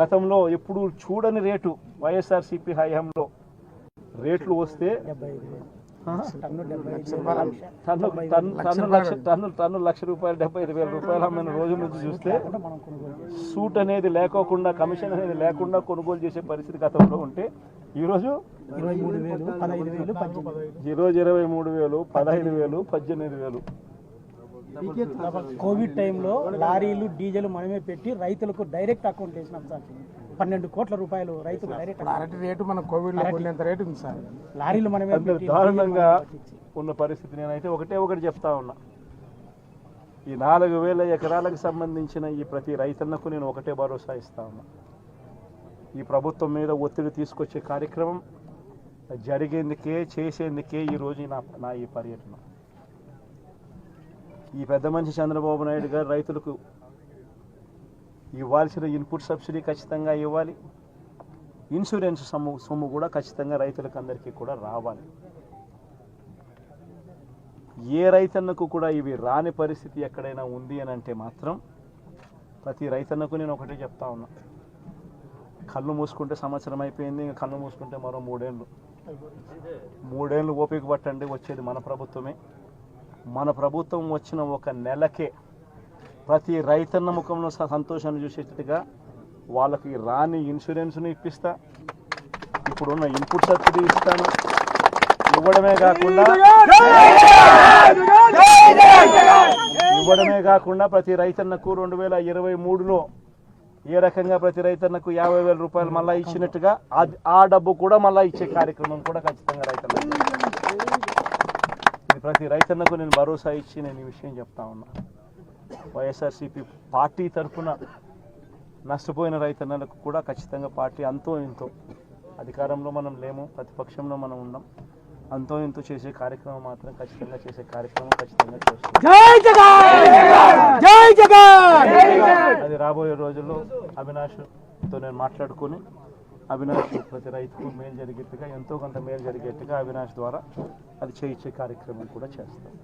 గతంలో ఎప్పుడు చూడని రేటు వైఎస్ఆర్సీపీ హయాంలో రేట్లు వస్తే టన్ను లక్ష టన్ను టన్ను లక్ష రూపాయలు డెబ్బై ఐదు వేల రూపాయలు అమ్మిన రోజు నుంచి చూస్తే. సూట్ అనేది లేకోకుండా కమిషన్ అనేది లేకుండా కొనుగోలు చేసే పరిస్థితి గతంలో ఉంటే ఈరోజు ఈరోజు ఇరవై మూడు వేలు పదహైదు వేలు పద్దెనిమిది వేలు కోవిడ్ టైంలో లారీలు డీజిల్ మనమే పెట్టి రైతులకు డైరెక్ట్ అకౌంట్ వేసినాం సార్. పన్నెండు కోట్ల రూపాయలు రైతులు డైరెక్ట్ అరటి రేటు మన కోవిడ్ కొనేంత రేటు ఉంది సార్. లారీలు మనమే దారుణంగా ఉన్న పరిస్థితి నేనైతే ఒకటే ఒకటి చెప్తా ఉన్నా. ఈ నాలుగు వేల ఎకరాలకు సంబంధించిన ఈ ప్రతి రైతన్నకు నేను ఒకటే భరోసా ఇస్తా ఉన్నా. ఈ ప్రభుత్వం మీద ఒత్తిడి తీసుకొచ్చే కార్యక్రమం జరిగేందుకే చేసేందుకే ఈరోజు నా నా ఈ పర్యటన. ఈ పెద్ద మనిషి చంద్రబాబు నాయుడు గారు రైతులకు ఇవ్వాల్సిన ఇన్పుట్ సబ్సిడీ ఖచ్చితంగా ఇవ్వాలి. ఇన్సూరెన్స్ సొమ్ము సొమ్ము కూడా ఖచ్చితంగా రైతులకు అందరికీ కూడా రావాలి. ఏ రైతన్నకు కూడా ఇవి రాని పరిస్థితి ఎక్కడైనా ఉంది అని అంటే మాత్రం ప్రతి రైతన్నకు నేను ఒకటే చెప్తా ఉన్నా. కళ్ళు మూసుకుంటే సంవత్సరం అయిపోయింది ఇంకా కళ్ళు మూసుకుంటే మరో మూడేళ్ళు. మూడేళ్ళు ఓపిక పట్టండి వచ్చేది మన ప్రభుత్వమే. మన ప్రభుత్వం వచ్చిన ఒక నెలకే ప్రతి రైతన్న ముఖంలో సంతోషాన్ని చూసేటట్టుగా వాళ్ళకి రాని ఇన్సూరెన్స్ను ఇప్పిస్తా. ఇప్పుడున్న ఇన్పుట్ సబ్సిడీ ఇస్తాను. ఇవ్వడమే కాకుండా ఇవ్వడమే కాకుండా ప్రతి రైతన్నకు రెండు వేల ఇరవై మూడులో ఏ రకంగా ప్రతి రైతన్నకు యాభై వేల రూపాయలు మళ్ళా ఇచ్చినట్టుగా ఆ డబ్బు కూడా మళ్ళా ఇచ్చే కార్యక్రమం కూడా ఖచ్చితంగా రైతన్నకు. ప్రతి రైతన్నకు నేను భరోసా ఇచ్చి నేను ఈ విషయం చెప్తా ఉన్నా. వైఎస్ఆర్సీపీ పార్టీ తరఫున నష్టపోయిన రైతన్నలకు కూడా ఖచ్చితంగా పార్టీ అంతో ఇంతో అధికారంలో మనం లేము ప్రతిపక్షంలో మనం ఉన్నాం అంతో ఇంతో చేసే కార్యక్రమం మాత్రం ఖచ్చితంగా చేసే కార్యక్రమం ఖచ్చితంగా చేస్తాం. అది రాబోయే రోజుల్లో అవినాష్తో నేను మాట్లాడుకొని అవినాష్ ప్రతి రైతుకు మేలు జరిగేట్టుగా ఎంతో కొంత మేలు జరిగేట్టుగా అవినాష్ ద్వారా అది చేయించే కార్యక్రమం కూడా చేస్తాం.